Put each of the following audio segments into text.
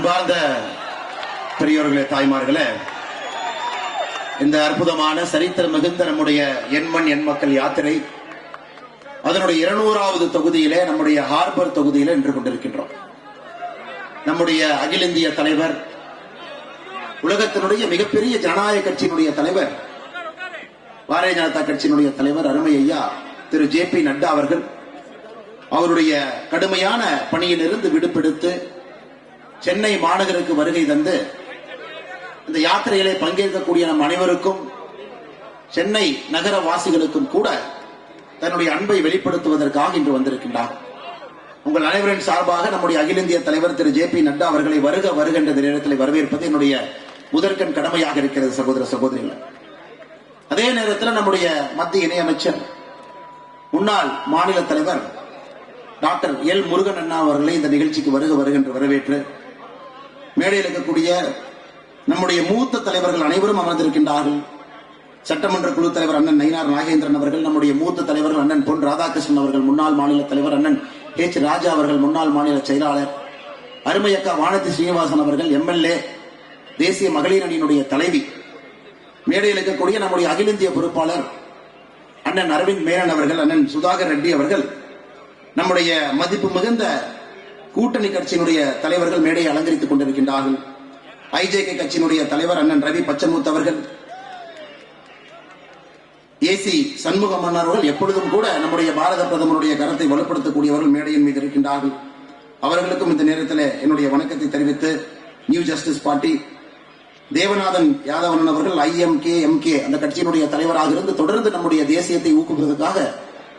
அன்பார்ந்த பெரியோர்களே தாய்மார்களே இந்த அற்புதமான சரித்திர மிகுந்த நம்முடைய எண்மண் எண் மக்கள் யாத்திரை அதனுடைய இருநூறாவது தொகுதியிலே நம்முடைய ஹார்பர் தொகுதியில நின்று கொண்டிருக்கின்றோம். நம்முடைய அகில இந்திய தலைவர் உலகத்தினுடைய மிகப்பெரிய ஜனநாயக கட்சியினுடைய தலைவர் பாரதிய ஜனதா கட்சியினுடைய தலைவர் அருமை ஐயா திரு ஜே பி நட்டா அவர்கள் அவருடைய கடுமையான பணியிலிருந்து விடுபெடுத்து சென்னை மாநகருக்கு வருகை தந்து இந்த யாத்திரையிலே பங்கேற்கக்கூடிய நம் அனைவருக்கும் சென்னை நகர வாசிகளுக்கும் கூட தன்னுடைய அன்பை வெளிப்படுத்துவதற்காக இன்று வந்திருக்கின்றார் உங்கள் அனைவரின் சார்பாக நம்முடைய அகில இந்திய தலைவர் திரு ஜே பி நட்டா அவர்களை வருக வருகின்ற நேரத்தில் வரவேற்பது என்னுடைய முதற்கண் கடமையாக இருக்கிறது சகோதர சகோதரிகள். அதே நேரத்தில் நம்முடைய மத்திய இணையமைச்சர் முன்னாள் மாநில தலைவர் டாக்டர் எல் முருகன் அண்ணா அவர்களை இந்த நிகழ்ச்சிக்கு வருக வருகின்ற வரவேற்று மேடையில் இருக்கக்கூடிய நம்முடைய மூத்த தலைவர்கள் அனைவரும் அமர்ந்திருக்கின்றார்கள். சட்டமன்ற குழு தலைவர் அண்ணன் நயினார் நாகேந்திரன் அவர்கள் நம்முடைய மூத்த தலைவர்கள் அண்ணன் பொன் ராதாகிருஷ்ணன் அவர்கள் முன்னாள் மாநில தலைவர் அண்ணன் ஹெச் ராஜா அவர்கள் முன்னாள் மாநில செயலாளர். அருமையக்கா வானதி ஸ்ரீனிவாசன் அவர்கள் எம்எல்ஏ தேசிய மகளிர் அணியினுடைய தலைவி. மேடையில் இருக்கக்கூடிய நம்முடைய அகில இந்திய பொறுப்பாளர் அண்ணன் அரவிந்த் மேனன் அவர்கள் அண்ணன் சுதாகர் ரெட்டி அவர்கள் நம்முடைய மதிப்பு மிகுந்த கூட்டணி கட்சியினுடைய தலைவர்கள் மேடையை அலங்கரித்துக் கொண்டிருக்கின்றார்கள். ஐஜேகே கட்சியினுடைய தலைவர் அண்ணன் ரவி பச்சமுத் அவர்கள் ஏசி சண்முகம் மன்னர்கள் எப்பொழுதும் கூட நம்முடைய பாரத பிரதமருடைய கரத்தை வலுப்படுத்தக்கூடியவர்கள் மேடையின் மீது இருக்கின்றார்கள். அவர்களுக்கும் இந்த நேரத்தில் என்னுடைய வணக்கத்தை தெரிவித்து New Justice Party Devanathan Yadavan அவர்கள் ஐஎம்கே எம்கே அந்த கட்சியினுடைய தலைவராக இருந்து தொடர்ந்து நம்முடைய தேசியத்தை ஊக்குவிப்பதற்காக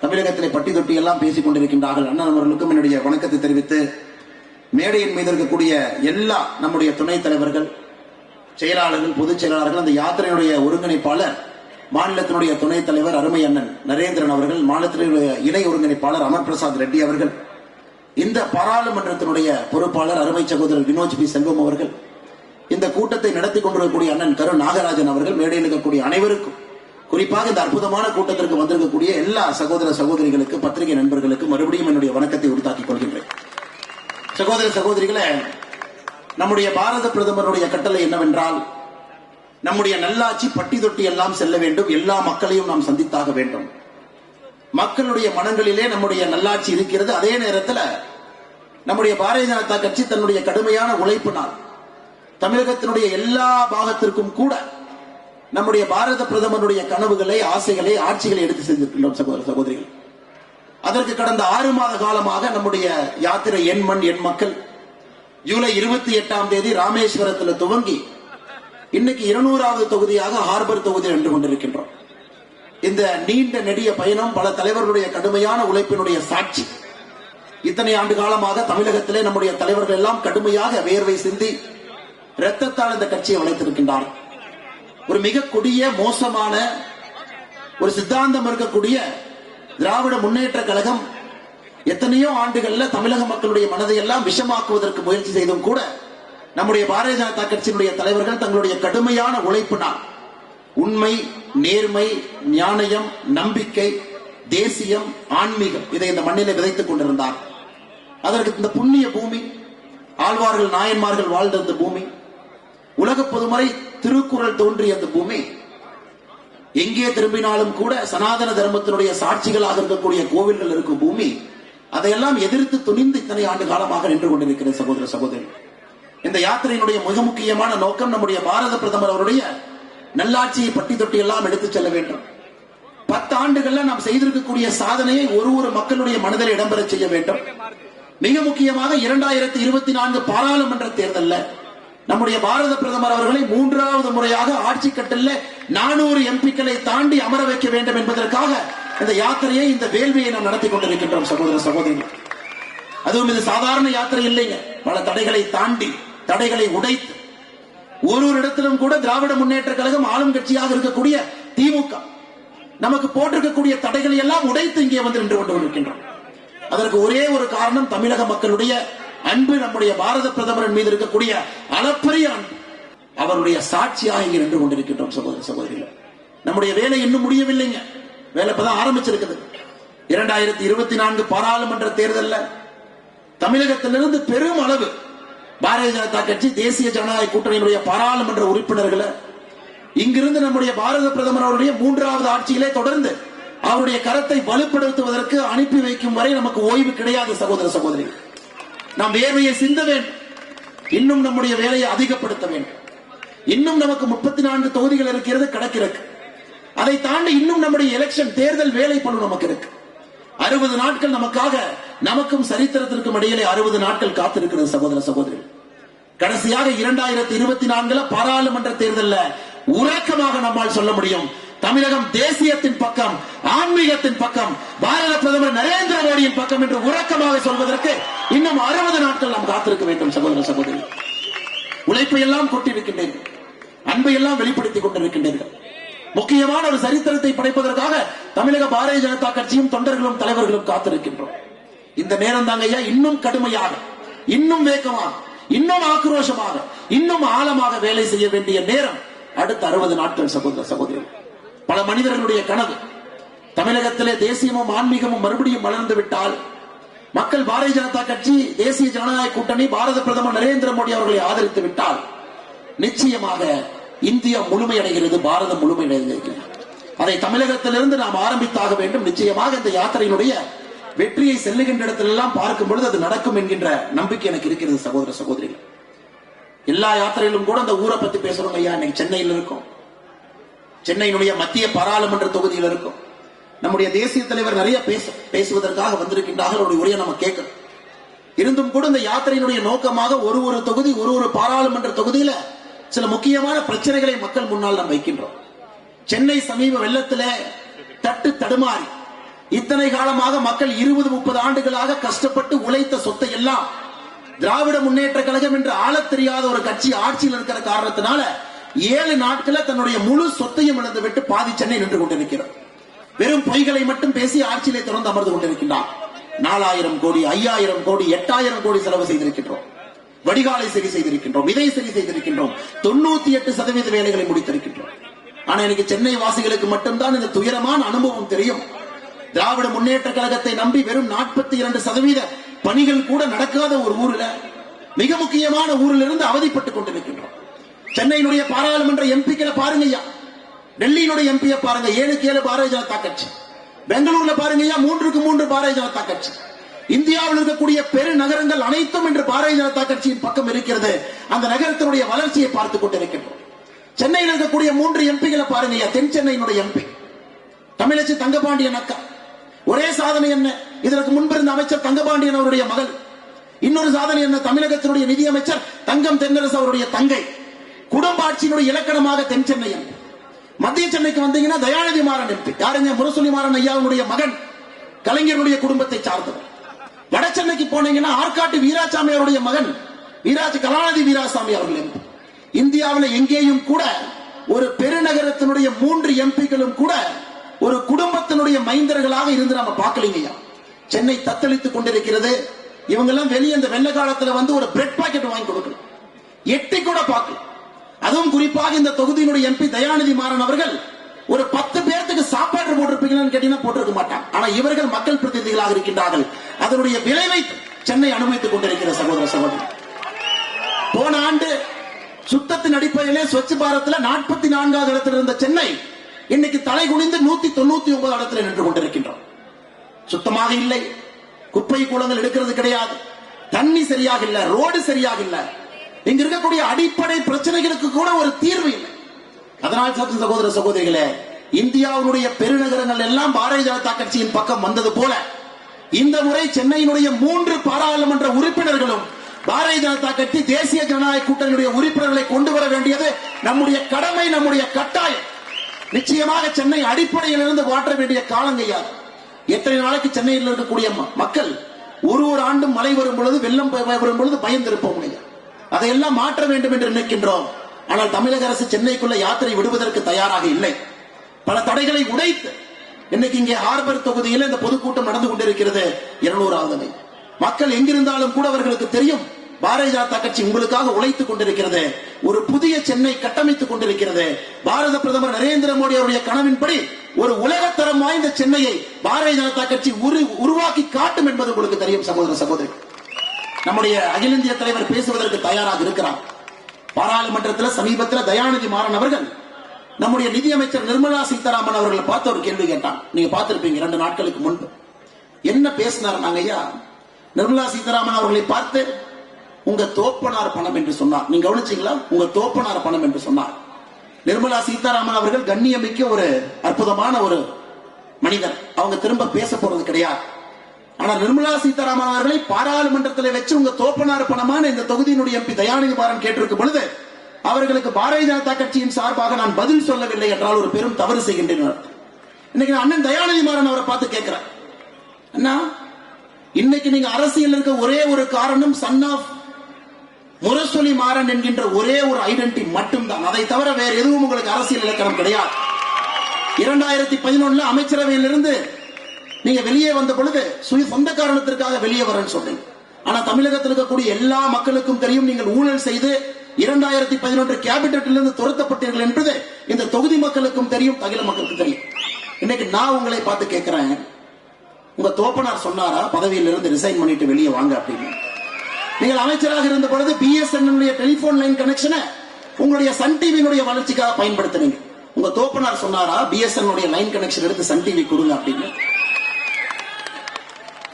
தமிழகத்திலே பட்டி தொட்டி எல்லாம் பேசிக் கொண்டிருக்கின்றார்கள். அண்ணன் அவர்களுக்கும் என்னுடைய வணக்கத்தை தெரிவித்து மேடையின் மீது இருக்கக்கூடிய எல்லா நம்முடைய துணைத் தலைவர்கள் செயலாளர்கள் பொதுச் செயலாளர்கள் அந்த யாத்திரையினுடைய ஒருங்கிணைப்பாளர் மாநிலத்தினுடைய துணைத் தலைவர் அருமை அண்ணன் நரேந்திரன் அவர்கள் மாநிலத்தினுடைய இணை ஒருங்கிணைப்பாளர் அமர் பிரசாத் ரெட்டி அவர்கள் இந்த பாராளுமன்றத்தினுடைய பொறுப்பாளர் அருமை சகோதரர் வினோஜ் பி. செல்வம் அவர்கள் இந்த கூட்டத்தை நடத்தி கொண்டிருக்கக்கூடிய அண்ணன் கரு நாகராஜன் அவர்கள் மேடையில் இருக்கக்கூடிய அனைவருக்கும் குறிப்பாக இந்த அற்புதமான கூட்டத்திற்கு வந்திருக்கக்கூடிய எல்லா சகோதர சகோதரிகளுக்கு பத்திரிகை நண்பர்களுக்கு மறுபடியும் என்னுடைய வணக்கத்தை உறுத்தாக்கிக் கொள்கின்றேன். சகோதர சகோதரிகளை நம்முடைய பாரத பிரதமருடைய கட்டளை என்னவென்றால் நம்முடைய நல்லாட்சி பட்டி தொட்டி எல்லாம் செல்ல வேண்டும் எல்லா மக்களையும் நாம் சந்தித்தாக வேண்டும். மக்களுடைய மனங்களிலே நம்முடைய நல்லாட்சி இருக்கிறது. அதே நேரத்தில் நம்முடைய பாரதிய ஜனதா கட்சி தன்னுடைய கடுமையான உழைப்பினால் தமிழகத்தினுடைய எல்லா பாகத்திற்கும் கூட நம்முடைய பாரத பிரதமருடைய கனவுகளை ஆசைகளை ஆட்சிகளை எடுத்து செஞ்சிருக்கின்றோம் சகோதர சகோதரிகள். அதற்கு கடந்த ஆறு மாத காலமாக நம்முடைய யாத்திரை எண் மண் எண் மக்கள். ஜூலை இருபத்தி எட்டாம் தேதி ராமேஸ்வரத்தில் துவங்கி இன்னைக்கு இருநூறாவது தொகுதியாக ஹார்பர் தொகுதி நின்று கொண்டிருக்கின்றோம். இந்த நீண்ட நெடிய பயணம் பல தலைவர்களுடைய கடுமையான உழைப்பினுடைய சாட்சி. இத்தனை ஆண்டு காலமாக தமிழகத்திலே நம்முடைய தலைவர்கள் எல்லாம் கடுமையாக வேர்வை சிந்தி இரத்தத்தால் இந்த கட்சியை வளைத்திருக்கின்றார்கள் ஒரு மிக கொடிய மோசமான ஒரு சித்தாந்தம் இருக்கக்கூடிய திராவிட முன்னேற்ற கழகம் எத்தனையோ ஆண்டுகள்ல தமிழக மக்களுடைய மனதை எல்லாம் விஷமாக்குவதற்கு முயற்சி செய்தும் கூட நம்முடைய பாரதிய ஜனதா கட்சியினுடைய தலைவர்கள் தங்களுடைய கடுமையான உழைப்பினால் உண்மை நேர்மை ஞானயம் நம்பிக்கை தேசியம் ஆன்மீகம் இதை இந்த மண்ணிலே விதைத்துக் கொண்டிருந்தார். அதற்கு இந்த புண்ணிய பூமி ஆழ்வார்கள் நாயன்மார்கள் வாழ்ந்த இந்த பூமி உலக பொதுமறை திருக்குறள் தோன்றிய அந்த பூமி எங்கே திரும்பினாலும் கூட சனாதன தர்மத்தினுடைய சாட்சிகளாக இருக்கக்கூடிய கோவில்கள் இருக்கும் பூமி அதையெல்லாம் எதிர்த்து துணிந்து இத்தனை ஆண்டு காலமாக நின்று கொண்டிருக்கிற சகோதர சகோதரி. இந்த யாத்திரையினுடைய மிக முக்கியமான நோக்கம் நம்முடைய பாரத பிரதமர் அவருடைய நல்லாட்சியை பட்டி தொட்டி எல்லாம் எடுத்துச் செல்ல வேண்டும். பத்து ஆண்டுகள்ல நாம் செய்திருக்கக்கூடிய சாதனையை ஒரு ஒரு மக்களுடைய மனதில் இடம்பெற செய்ய வேண்டும். மிக முக்கியமாக இரண்டாயிரத்தி இருபத்தி நான்கு பாராளுமன்ற தேர்தல்ல நம்முடைய பாரத பிரதமர் அவர்களை மூன்றாவது முறையாக ஆட்சி கட்டல்ல நானூறு எம்பிக்களை தாண்டி அமர வைக்க வேண்டும் என்பதற்காக இந்த யாத்திரையை இந்த வேள்வியை நாம் நடத்தி கொண்டிருக்கின்றோம் சகோதர சகோதரிகள். அதுவும் இது சாதாரண யாத்திரை இல்லைங்க. பல தடைகளை தாண்டி தடைகளை உடைத்து ஒரு ஒரு இடத்திலும் கூட திராவிட முன்னேற்ற கழகம் ஆளும் கட்சியாக இருக்கக்கூடிய திமுக நமக்கு போட்டிருக்கக்கூடிய தடைகளை எல்லாம் உடைத்து இங்கே வந்து நின்று கொண்டு இருக்கின்றோம் அதற்கு ஒரே ஒரு காரணம் தமிழக மக்களுடைய அன்பு நம்முடைய பாரத பிரதமரின் மீது இருக்கக்கூடிய அளப்பரிய அன்பு. அவருடைய சாட்சியாக இங்கே நின்று கொண்டிருக்கின்றோம் சகோதர சகோதரிகள். நம்முடைய வேலை இன்னும் முடியவில்லைங்க. வேலை இப்பதான் ஆரம்பிச்சிருக்குது. இரண்டாயிரத்தி இருபத்தி நான்கு பாராளுமன்ற தேர்தல்ல தமிழகத்திலிருந்து பெரும் அளவு பாரதிய ஜனதா கட்சி தேசிய ஜனநாயக கூட்டணியினுடைய பாராளுமன்ற உறுப்பினர்களை இங்கிருந்து நம்முடைய பாரத பிரதமர் அவருடைய மூன்றாவது ஆட்சியிலே தொடர்ந்து அவருடைய கரத்தை வலுப்படுத்துவதற்கு அனுப்பி வைக்கும் வரை நமக்கு ஓய்வு கிடையாது சகோதர சகோதரிகள். நாம் வேர்வையை சிந்த வேண்டும். இன்னும் நம்முடைய வேலையை அதிகப்படுத்த வேண்டும். இன்னும் நமக்கு முப்பத்தி நான்கு தொகுதிகள் இருக்கிறது கிடக்கிறது அதை தாண்டி இன்னும் நம்முடைய எலெக்ஷன் தேர்தல் வேலை பணு நமக்கு இருக்கு. அறுபது நாட்கள் நமக்காக நமக்கும் சரித்திரத்திற்கும் இடையிலே அறுபது நாட்கள் காத்திருக்கிறது சகோதர சகோதரிகள். கடைசியாக இரண்டாயிரத்தி இருபத்தி நான்குல பாராளுமன்ற தேர்தல்ல உறக்கமாக நம்மால் சொல்ல முடியும். தமிழகம் தேசியத்தின் பக்கம் ஆன்மீகத்தின் பக்கம் பாரத பிரதமர் நரேந்திர மோடியின் பக்கம் என்று உறக்கமாக சொல்வதற்கு இன்னும் அறுபது நாட்கள் நாம் காத்திருக்க வேண்டும் சகோதர சகோதரி. உழைப்பை எல்லாம் கொட்டியிருக்கின்றீர்கள் அன்பை எல்லாம் வெளிப்படுத்திக் கொண்டிருக்கின்றீர்கள் முக்கியமான ஒரு சரித்திரத்தை படைப்பதற்காக தமிழக பாரதிய ஜனதா கட்சியும் தொண்டர்களும் தலைவர்களும் காத்திருக்கின்றோம். இந்த நேரம் தாங்க ஐயா இன்னும் கடுமையாக இன்னும் வேகமாக இன்னும் ஆக்ரோஷமாக இன்னும் ஆழமாக வேலை செய்ய வேண்டிய நேரம் அடுத்த அறுபது நாட்கள் சகோதர சகோதரி. பல மனிதர்களுடைய கனவு. தமிழகத்திலே தேசியமும் ஆன்மீகமும் மறுபடியும் வளர்ந்து விட்டால் மக்கள் பாரதிய ஜனதா கட்சி தேசிய ஜனநாயக கூட்டணி பாரத பிரதமர் நரேந்திர மோடி அவர்களை ஆதரித்து விட்டால் நிச்சயமாக இந்தியா முழுமையடைகிறது பாரதம் முழுமையடைகிறது. அதை தமிழகத்திலிருந்து நாம் ஆரம்பித்தாக வேண்டும். நிச்சயமாக இந்த யாத்திரையினுடைய வெற்றியை செல்லுகின்ற இடத்திலெல்லாம் பார்க்கும் பொழுது அது நடக்கும் என்கின்ற நம்பிக்கை எனக்கு இருக்கிறது சகோதர சகோதரிகள். எல்லா யாத்திரையிலும் கூட அந்த ஊரை பத்தி பேசுறோம் ஐயா. இன்னைக்கு சென்னையில் இருக்கும். சென்னையினுடைய மத்திய பாராளுமன்ற தொகுதியில் இருக்கும். நம்முடைய தேசிய தலைவர் நிறைய பேச பேசுவதற்காக வந்திருக்கின்றார்கள். அவருடைய உரையை நம்ம கேட்கணும். இருந்தும் கூட இந்த யாத்திரையினுடைய நோக்கமாக ஒரு ஒரு தொகுதி ஒரு ஒரு பாராளுமன்ற தொகுதியில சில முக்கியமான பிரச்சனைகளை மக்கள் முன்னால் நாம் வைக்கின்றோம். சென்னை சமீப வெள்ளத்துல தட்டு தடுமாறி இத்தனை காலமாக மக்கள் இருபது முப்பது ஆண்டுகளாக கஷ்டப்பட்டு உழைத்த சொத்தை எல்லாம் திராவிட முன்னேற்ற கழகம் என்று ஆளத் தெரியாத ஒரு கட்சி ஆட்சியில் இருக்கிற காரணத்தினால ஏழு நாட்கள தன்னுடைய முழு சொத்தையும் இழந்து விட்டு பாதி சென்னை நின்று கொண்டிருக்கிறார். வெறும் பொய்களை மட்டும் பேசி ஆட்சியிலே தொடர்ந்து அமர்ந்து கொண்டிருக்கின்றார். நாலாயிரம் கோடி ஐயாயிரம் கோடி எட்டாயிரம் கோடி செலவு செய்திருக்கின்றோம். வடிகாலை சரி செய்திருக்கின்றோம் இதை சரி செய்திருக்கின்றோம் தொண்ணூத்தி எட்டு சதவீத வேலைகளை முடித்திருக்கின்றோம். ஆனா எனக்கு சென்னை வாசிகளுக்கு மட்டும்தான் இந்த துயரமான அனுபவம் தெரியும். திராவிட முன்னேற்ற கழகத்தை நம்பி வெறும் நாற்பத்தி இரண்டு சதவீத பணிகள் கூட நடக்காத ஒரு ஊரில் மிக முக்கியமான ஊரிலிருந்து அவதிப்பட்டுக் கொண்டிருக்கின்றோம். சென்னையினுடைய பாராளுமன்ற எம்பிக்களை பாருங்க ஐயா டெல்லியினுடைய எம்பியை பாருங்க. ஏழுக்கு ஏழு பாரதிய ஜனதா கட்சி. பெங்களூர்ல பாருங்க ஐயா மூன்றுக்கு மூன்று பாரதிய ஜனதா கட்சி. இந்தியாவில் இருக்கக்கூடிய பெரு நகரங்கள் அனைத்தும் இன்று பாரதிய ஜனதா கட்சியின் பக்கம் இருக்கிறது. அந்த நகரத்தினுடைய வளர்ச்சியை பார்த்துக் கொண்டிருக்கின்றோம். சென்னையில் இருக்கக்கூடிய மூன்று எம்பிகளை பாருங்க ஐயா தென் சென்னையினுடைய எம்பி. தமிழச்சி தங்கபாண்டியன் அக்கா. ஒரே சாதனை என்ன? இதற்கு முன்பு இருந்த அமைச்சர் தங்கபாண்டியன் அவருடைய மகள். இன்னொரு சாதனை என்ன? தமிழகத்தினுடைய நிதியமைச்சர் தங்கம் தென்னரசு அவருடைய தங்கை. குடும்ப ஆட்சியினுடைய இலக்கணமாக தென் சென்னை எம்பி மத்திய சென்னைக்கு வந்தீங்கன்னா தயாநிதி மாறன் எம்பி யாருங்க? முரசொலி மாறன் ஐயாவுடைய மகன் கலைஞருடைய குடும்பத்தை சார்ந்தவர். வட சென்னைக்கு போனீங்கன்னா ஆற்காட்டு வீராசாமி அவருடைய மகன் வீராஜ் கலாநிதி வீராசாமி அவர்கள் எம்பி. இந்தியாவில் எங்கேயும் கூட ஒரு பெருநகரத்தினுடைய மூன்று எம்பிக்களும் கூட ஒரு குடும்பத்தினுடைய மைந்தர்களாக இருந்து நம்ம பார்க்கலீங்கய்யா சென்னை தத்தளித்துக் கொண்டிருக்கிறது. இவங்க எல்லாம் வெளியே இந்த வெள்ள காலத்துல வந்து ஒரு பிரெட் பாக்கெட் வாங்கி கொடுக்கணும். எட்டி கூட பார்க்கலாம் அதுவும் குறிப்பாக இந்த தொகுதியினுடைய எம்பி தயாநிதி மாறன் அவர்கள் ஒரு பத்து பேர்த்துக்கு சாப்பாடு போட்டிருப்பீங்களான்னு கேட்டீங்கன்னா போட்டிருக்க மாட்டான். ஆனா இவர்கள் மக்கள் பிரதிநிதிகளாக இருக்கின்றார்கள். அதனுடைய விளைவை சென்னை அனுமதித்துக் கொண்டிருக்கிற சகோதர சகோதரி. போன ஆண்டு சுத்தத்தின் அடிப்படையிலே ஸ்வச் பாரத்ல நாற்பத்தி நான்காவது இடத்தில் இருந்த சென்னை இன்னைக்கு தலை குனிந்து நூத்தி தொண்ணூத்தி ஒன்பது இடத்துல நின்று கொண்டிருக்கின்றோம். சுத்தமாக இல்லை. குப்பை கூலங்கள் எடுக்கிறது கிடையாது. தண்ணி சரியாக இல்லை. ரோடு சரியாக இல்லை. இங்க இருக்கக்கூடிய அடிப்படை பிரச்சனைகளுக்கு கூட ஒரு தீர்வு இல்லை. அதனால் சத்து சகோதர சகோதரிகளே இந்தியாவுடைய பெருநகரங்கள் எல்லாம் பாரதிய ஜனதா கட்சியின் பக்கம் வந்தது போல இந்த முறை சென்னையினுடைய மூன்று பாராளுமன்ற உறுப்பினர்களும் பாரதிய ஜனதா கட்சி தேசிய ஜனநாயக கூட்டணியுடைய உறுப்பினர்களை கொண்டு வர வேண்டியது நம்முடைய கடமை நம்முடைய கட்டாயம். நிச்சயமாக சென்னை அடிப்படையிலிருந்து மாற்ற வேண்டிய காலம் கையாது. எத்தனை நாளைக்கு சென்னையில் இருக்கக்கூடிய மக்கள் ஒரு ஒரு ஆண்டும் மழை வரும் பொழுது வெள்ளம் வரும் பொழுது பயந்திருப்போம் ஐயா அதையெல்லாம் மாற்ற வேண்டும் என்று நினைக்கின்றோம். ஆனால் தமிழக அரசு சென்னைக்குள்ள யாத்திரை விடுவதற்கு தயாராக இல்லை. பல தடைகளை உடைத்து இன்னைக்கு இங்கே ஹார்பர் தொகுதியில் இந்த பொதுக்கூட்டம் நடந்து கொண்டிருக்கிறது. இருநூறாவது மக்கள் எங்கிருந்தாலும் கூட அவர்களுக்கு தெரியும் பாரதிய ஜனதா கட்சி உங்களுக்காக உழைத்துக் கொண்டிருக்கிறது. ஒரு புதிய சென்னை கட்டமைத்துக் கொண்டிருக்கிறது. பாரத பிரதமர் நரேந்திர மோடி அவருடைய கனவின்படி ஒரு உலகத்தரம் வாய்ந்த சென்னையை பாரதிய ஜனதா கட்சி உரு- உருவாக்கி காட்டும் என்பது உங்களுக்கு தெரியும் சகோதர சகோதரி. நம்முடைய அகில இந்திய தலைவர் பேசுவதற்கு தயாராக இருக்கிறார். பாராளுமன்றத்தில் சமீபத்தில் தயாநிதி மாறன் அவர்கள் நம்முடைய நிதியமைச்சர் நிர்மலா சீதாராமன் அவர்களை பார்த்து ஒரு கேள்வி கேட்டான். நீங்க பார்த்திருப்பீங்க இரண்டு நாட்களுக்கு முன்பு. என்ன பேசினார் நாங்க ஐயா நிர்மலா சீதாராமன் அவர்களை பார்த்து உங்க தோப்பனார் பணம் என்று சொன்னார். நீங்க கவனிச்சீங்களா? உங்க தோப்பனார் பணம் என்று சொன்னார். நிர்மலா சீதாராமன் அவர்கள் கண்ணியமிக்க ஒரு அற்புதமான ஒரு மனிதர். அவங்க திரும்ப பேச போறது கிடையாது. ஆனா நிர்மலா சீதாராமன் அவர்களை பாராளுமன்றத்தில் வச்சு உங்க தோப்பனார் பணமான இந்த தொகுதியினுடைய எம்பி தயாநிதி மாறன் கேட்டிருக்கும் பொழுது அவர்களுக்கு பாரதிய ஜனதா கட்சியின் சார்பாக நான் பதில் சொல்லவில்லை என்றால் ஒரு பெரும் தவறு செய்கின்றேன். இன்னைக்கு நான் அண்ணன் தயாநிதி மாறன் அவரை பார்த்து கேட்கிறேன். அண்ணா இன்னைக்கு நீங்க அரசியல் இருக்க ஒரே ஒரு காரணம் சன் ஆஃப் முரசொலி மாறன் என்கின்ற ஒரே ஒரு ஐடென்டி மட்டும்தான். அதை தவிர வேற எதுவும் உங்களுக்கு அரசியல் இலக்கணம் கிடையாது. இரண்டாயிரத்தி பதினொன்னுல அமைச்சரவையிலிருந்து நீங்க வெளியே வந்த பொழுது சுய சொந்த காரணத்திற்காக வெளியே வரேன்னு சொன்னீங்க ஆனா தமிழகத்தில் இருக்கக்கூடிய எல்லா மக்களுக்கும் தெரியும் நீங்கள் ஊழல் செய்து இரண்டாயிரத்தி பதினொன்று கேபினட்டிலிருந்து துரத்தப்பட்டீர்கள் என்பது இந்த தொகுதி மக்களுக்கும் தெரியும் தகில மக்களுக்கும் தெரியும். இன்னைக்கு நான் உங்களை பார்த்து கேட்கிறேன். உங்க தோப்பனார் சொன்னாரா? பதவியிலிருந்து ரிசைன் பண்ணிட்டு வெளியே வாங்க அப்படின்னு. நீங்கள் அமைச்சராக இருந்த பொழுது பிஎஸ்என்எல் டெலிபோன் லைன் கனெக்ஷனை உங்களுடைய சன் டிவியினுடைய வளர்ச்சிக்காக பயன்படுத்துறீங்க உங்க தோப்பனார் சொன்னாரா? பிஎஸ்என் லைன் கனெக்ஷன் எடுத்து சன் டிவி கொடுங்க அப்படின்னு.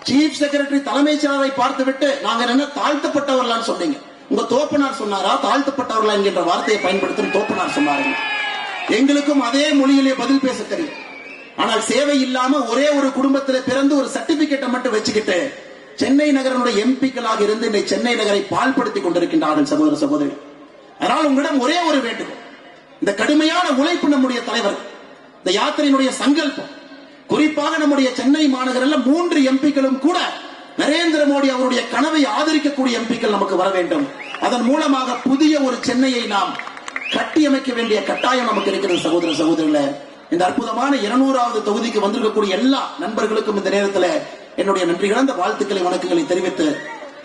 சீஃப் செக்ரட்டரி தலைமைச் செயலரை பார்த்துவிட்டு நாங்க என்ன தாழ்த்தப்பட்டவர்களான்னு சொன்னீங்க? உங்க தோப்பனார் சொன்னாரா? தாழ்த்தப்பட்டவர்களா என்கின்ற வார்த்தையை பயன்படுத்தும் தோப்பனார் சொன்னாருங்க. எங்களுக்கும் அதே மொழியிலே பதில் பேச தெரியும். ஆனால் சேவை இல்லாம ஒரே ஒரு குடும்பத்தில் பிறந்து ஒரு சர்டிபிகேட்டை மட்டும் வச்சுக்கிட்டு சென்னை நகரனுடைய எம்பிக்களாக இருந்து இன்னைக்கு சென்னை நகரை பால்படுத்திக் கொண்டிருக்கின்றார்கள் சகோதர சகோதரி அதனால் உங்களிடம் ஒரே ஒரு வேண்டுகோள். இந்த கடுமையான உழைப்பு நம்முடைய தலைவர் இந்த யாத்திரையினுடைய சங்கல்பம் குறிப்பாக நம்முடைய சென்னை மாநகரில் மூன்று எம்பிக்களும் கூட நரேந்திர மோடி அவருடைய கனவை ஆதரிக்கக்கூடிய எம்பிக்கள் நமக்கு வர வேண்டும். அதன் மூலமாக புதிய ஒரு சென்னையை நாம் கட்டியமைக்க வேண்டிய கட்டாயம் நமக்கு இருக்கிறது சகோதர சகோதரிகளே. இந்த அற்புதமான இருநூறாவது தொகுதிக்கு வந்திருக்கக்கூடிய எல்லா நண்பர்களுக்கும் இந்த நேரத்தில் என்னுடைய நன்றி கலந்த வாழ்த்துக்களை வணக்கங்களை தெரிவித்து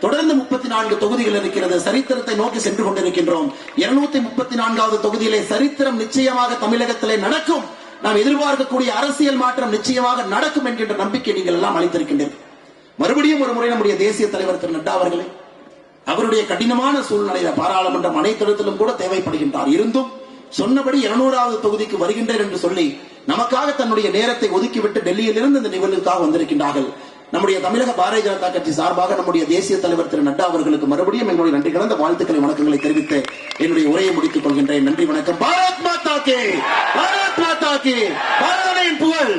தொடர்ந்து முப்பத்தி நான்கு தொகுதிகள் இருக்கிறது. சரித்திரத்தை நோக்கி சென்று கொண்டிருக்கின்றோம். இருநூத்தி முப்பத்தி நான்காவது தொகுதியிலே சரித்திரம் நிச்சயமாக தமிழகத்திலே நடக்கும். நாம் எதிர்பார்க்கக்கூடிய அரசியல் மாற்றம் நிச்சயமாக நடக்கும் என்கின்ற நம்பிக்கை நீங்கள் எல்லாம் அளித்திருக்கின்றீர்கள். மறுபடியும் ஒரு முறை நம்முடைய தேசிய தலைவர் திரு நட்டா அவர்களே அவருடைய கடினமான சூழ்நிலையில பாராளுமன்றம் அனைத்திடத்திலும் கூட தேவைப்படுகின்றார். இருந்தும் சொன்னபடி இருநூறாவது தொகுதிக்கு வருகின்றேன் என்று சொல்லி நமக்காக தன்னுடைய நேரத்தை ஒதுக்கிவிட்டு டெல்லியிலிருந்து இந்த நிகழ்வுக்காக வந்திருக்கின்றார்கள். நம்முடைய தமிழக பாரதிய ஜனதா கட்சி சார்பாக நம்முடைய தேசிய தலைவர் திரு நட்டா அவர்களுக்கு மறுபடியும் என்னுடைய நன்றி கலந்த வாழ்த்துக்களை வணக்கங்களை தெரிவித்து என்னுடைய உரையை முடித்துக் கொள்கின்றேன். நன்றி வணக்கம். பாரத் மாதா கே பாரத் மாதா கே பாரதியின் புகழ்